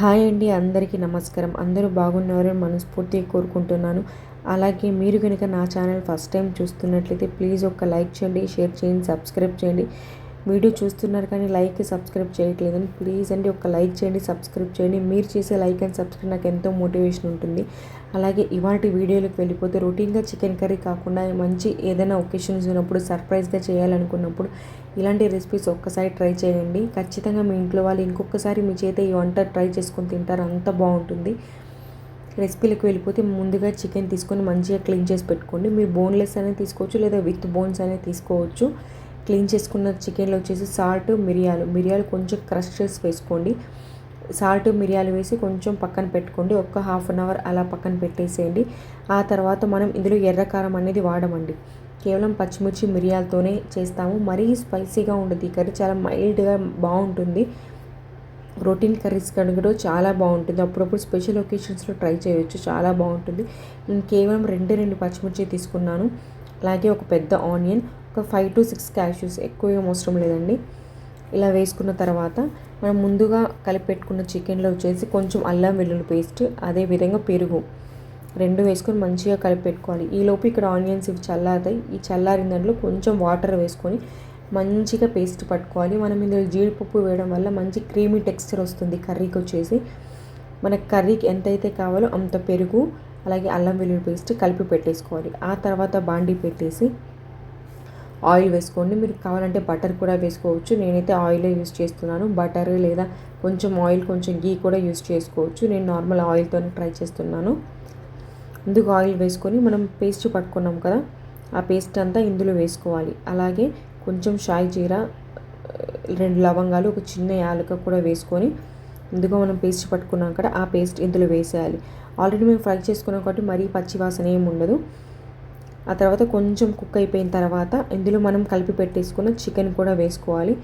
Hi అండి అందరికీ నమస్కారం. అందరూ బాగున్నారని మనస్ఫూర్తిగా కోరుకుంటున్నాను. అలాగే మీరు కనుక నా ఛానల్ ఫస్ట్ టైం చూస్తున్నట్లయితే ప్లీజ్ ఒక లైక్ చేయండి షేర్ చేయండి సబ్స్క్రైబ్ చేయండి. వీడియో చూస్తున్నారు కానీ లైక్ సబ్స్క్రైబ్ చేయట్లేదని ప్లీజ్ అండి ఒక లైక్ చేయండి సబ్స్క్రైబ్ చేయండి. మీరు చేసే లైక్ అండ్ సబ్స్క్రైబ్ నాకు ఎంతో మోటివేషన్ ఉంటుంది. అలాగే ఇవాటి వీడియోలకు వెళ్ళిపోతే రొటీన్గా చికెన్ కర్రీ కాకుండా మంచి ఏదైనా ఒకేషన్స్ ఉన్నప్పుడు సర్ప్రైజ్గా చేయాలనుకున్నప్పుడు ఇలాంటి రెసిపీస్ ఒక్కసారి ట్రై చేయండి. ఖచ్చితంగా మీ ఇంట్లో వాళ్ళు ఇంకొకసారి మీ చేత ఈ వంట ట్రై చేసుకొని తింటారు అంత బాగుంటుంది. రెసిపీలకు వెళ్ళిపోతే ముందుగా చికెన్ తీసుకొని మంచిగా క్లీన్ చేసి పెట్టుకోండి. మీరు బోన్లెస్ అనేది తీసుకోవచ్చు లేదా విత్ బోన్స్ అనేది తీసుకోవచ్చు. క్లీన్ చేసుకున్న చికెన్లో వచ్చేసి సాల్ట్ మిరియాలు. మిరియాలు కొంచెం క్రష్ చేసి వేసుకోండి. సాల్ట్ మిరియాలు వేసి కొంచెం పక్కన పెట్టుకోండి. ఒక్క హాఫ్ అన్ అవర్ అలా పక్కన పెట్టేసేయండి. ఆ తర్వాత మనం ఇందులో ఎర్రకారం అనేది వాడమండి. కేవలం పచ్చిమిర్చి మిరియాలతోనే చేస్తాము. మరీ స్పైసీగా ఉండదు. ఈ కర్రీ చాలా మైల్డ్గా బాగుంటుంది. ప్రోటీన్ కర్రీస్ కనుక చాలా బాగుంటుంది. అప్పుడప్పుడు స్పెషల్ ఒకేషన్స్లో ట్రై చేయవచ్చు చాలా బాగుంటుంది. నేను కేవలం రెండు రెండు పచ్చిమిర్చి తీసుకున్నాను. అలాగే ఒక పెద్ద ఆనియన్. ఒక ఫైవ్ టు సిక్స్ క్యాష్యూస్ ఎక్కువ ఏం అవసరం లేదండి. ఇలా వేసుకున్న తర్వాత మనం ముందుగా కలిపెట్టుకున్న చికెన్లో వచ్చేసి కొంచెం అల్లం వెల్లుల్లి పేస్ట్ అదేవిధంగా పెరుగు రెండు వేసుకొని మంచిగా కలిపెట్టుకోవాలి ఈలోపు ఇక్కడ ఆనియన్స్ ఇవి చల్లారుతాయి. ఈ చల్లారిన దాంట్లో కొంచెం వాటర్ వేసుకొని మంచిగా పేస్ట్ పట్టుకోవాలి. మనం ఇందులో జీడిపప్పు వేయడం వల్ల మంచి క్రీమీ టెక్స్చర్ వస్తుంది కర్రీకి వచ్చేసి. మనకు కర్రీకి ఎంతైతే కావాలో అంత పెరుగు అలాగే అల్లం వెల్లుల్లి పేస్ట్ కలిపి పెట్టేసుకోవాలి. ఆ తర్వాత బాండీ పెట్టేసి ఆయిల్ వేసుకోండి. మీరు కావాలంటే బటర్ కూడా వేసుకోవచ్చు. నేనైతే ఆయిల్ యూస్ చేస్తున్నాను. బటర్ లేదా కొంచెం ఆయిల్ కొంచెం గీ కూడా యూస్ చేసుకోవచ్చు. నేను నార్మల్ ఆయిల్తోనే ట్రై చేస్తున్నాను. ఇందుకు ఆయిల్ వేసుకొని మనం పేస్ట్ పట్టుకున్నాం కదా ఆ పేస్ట్ అంతా ఇందులో వేసుకోవాలి. అలాగే కొంచెం షాయి జీర రెండు లవంగాలు ఒక చిన్న యాలక కూడా వేసుకొని ఇందుకు మనం పేస్ట్ పట్టుకున్నాం కదా ఆ పేస్ట్ ఇందులో వేసేయాలి. ఆల్రెడీ మేము ఫ్రై చేసుకున్నాం కాబట్టి మరీ పచ్చి వాసన ఏమి ఉండదు. ఆ తర్వాత కొంచెం కుక్ అయిపోయిన తర్వాత ఇందులో మనం కలిపి పెట్టేసుకున్న చికెన్ కూడా వేసుకోవాలి.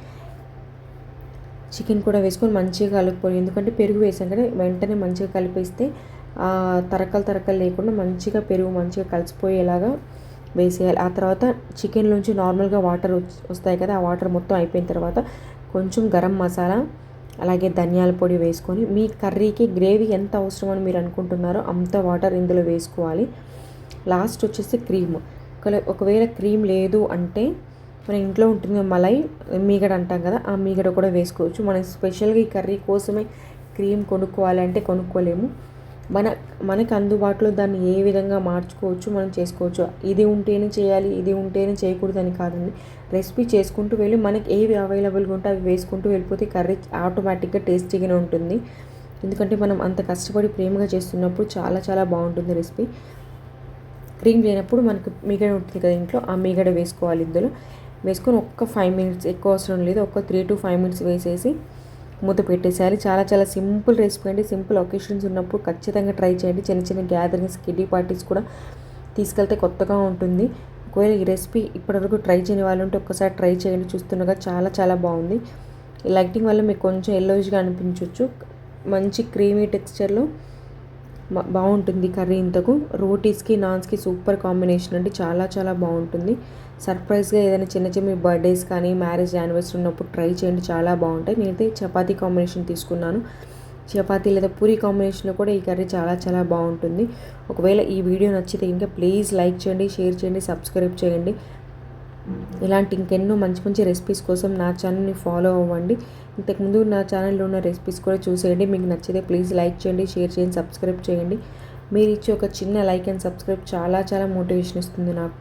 చికెన్ కూడా వేసుకొని మంచిగా కలుపుకోవాలి. ఎందుకంటే పెరుగు వేసాం కదా వెంటనే మంచిగా కలిపేస్తే తరకలు తరకలు లేకుండా మంచిగా పెరుగు మంచిగా కలిసిపోయేలాగా వేసేయాలి. ఆ తర్వాత చికెన్లోంచి నార్మల్గా వాటర్ వస్తాయి కదా ఆ వాటర్ మొత్తం అయిపోయిన తర్వాత కొంచెం గరం మసాలా అలాగే ధనియాల పొడి వేసుకొని మీ కర్రీకి గ్రేవీ ఎంత అవసరమని మీరు అనుకుంటున్నారో అంత వాటర్ ఇందులో వేసుకోవాలి. లాస్ట్ వచ్చేసి క్రీమ్. ఒకవేళ క్రీమ్ లేదు అంటే మన ఇంట్లో ఉంటుంది మలై మీగడ అంటాం కదా ఆ మీగడ కూడా వేసుకోవచ్చు. మనం స్పెషల్గా ఈ కర్రీ కోసమే క్రీమ్ కొనుక్కోవాలంటే కొనుక్కోలేము. మన మనకు అందుబాటులో దాన్ని ఏ విధంగా మార్చుకోవచ్చు మనం చేసుకోవచ్చు. ఇది ఉంటేనే చేయాలి ఇది ఉంటేనే చేయకూడదని కాదండి. రెసిపీ చేసుకుంటూ వెళ్ళి మనకి ఏవి అవైలబుల్గా ఉంటే అవి వేసుకుంటూ వెళ్ళిపోతే కర్రీ ఆటోమేటిక్గా టేస్టీగానే ఉంటుంది. ఎందుకంటే మనం అంత కష్టపడి ప్రేమగా చేస్తున్నప్పుడు చాలా చాలా బాగుంటుంది రెసిపీ. క్రీమ్ లేనప్పుడు మనకు మీగడ ఉంటుంది కదా ఇంట్లో ఆ మీగడ వేసుకోవాలి ఇందులో. వేసుకొని ఒక్క ఫైవ్ మినిట్స్ ఎక్కువ అవసరం లేదు. ఒక త్రీ టు ఫైవ్ మినిట్స్ వేసేసి మూత పెట్టేసేయాలి. చాలా చాలా సింపుల్ రెసిపీ అండి. సింపుల్ ఒకేషన్స్ ఉన్నప్పుడు ఖచ్చితంగా ట్రై చేయండి. చిన్న చిన్న గ్యాదరింగ్స్ కిడ్డీ పార్టీస్ కూడా తీసుకెళ్తే కొత్తగా ఉంటుంది. ఒకవేళ ఈ రెసిపీ ఇప్పటివరకు ట్రై చేయని వాళ్ళు ఉంటే ఒక్కసారి ట్రై చేయండి. చూస్తుండగా చాలా చాలా బాగుంది. లైటింగ్ వల్ల మీకు కొంచెం ఎల్లోయిష్గా అనిపించవచ్చు మంచి క్రీమీ టెక్స్చర్లో బాగుంటుంది కర్రీ ఇంతకు. రోటీస్కి నాన్స్కి సూపర్ కాంబినేషన్ అంటే చాలా చాలా బాగుంటుంది. సర్ప్రైజ్గా ఏదైనా చిన్న చిన్న బర్త్డేస్ కానీ మ్యారేజ్ యానివర్సరీ ఉన్నప్పుడు ట్రై చేయండి. చాలా బాగుంటాయి. నేనైతే చపాతీ కాంబినేషన్ తీసుకున్నాను. చపాతీ లేదా పూరి కాంబినేషన్లో కూడా ఈ కర్రీ చాలా చాలా బాగుంటుంది. ఒకవేళ ఈ వీడియో నచ్చితే ఇంకా ప్లీజ్ లైక్ చేయండి షేర్ చేయండి సబ్స్క్రైబ్ చేయండి. ఇలాంటి ఇంకెన్నో మంచి మంచి రెసిపీస్ కోసం నా ఛానల్ని ఫాలో అవ్వండి. ఇంతకుముందు నా ఛానల్లో ఉన్న రెసిపీస్ కూడా చూసేయండి. మీకు నచ్చితే ప్లీజ్ లైక్ చేయండి షేర్ చేయండి సబ్స్క్రైబ్ చేయండి. మీరు ఇచ్చే ఒక చిన్న లైక్ అండ్ సబ్స్క్రైబ్ చాలా చాలా మోటివేషన్ ఇస్తుంది నాకు.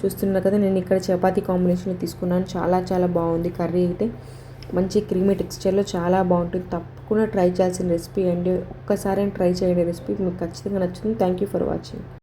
చూస్తున్నారు కదా నేను ఇక్కడ చపాతీ కాంబినేషన్లో తీసుకున్నాను. చాలా చాలా బాగుంది కర్రీ అయితే. మంచి క్రీమీ టెక్స్చర్లో చాలా బాగుంటుంది. తప్పకుండా ట్రై చేయాల్సిన రెసిపీ అండి. ఒక్కసారి ట్రై చేయండి రెసిపీ మీకు ఖచ్చితంగా నచ్చుతుంది. Thank you for watching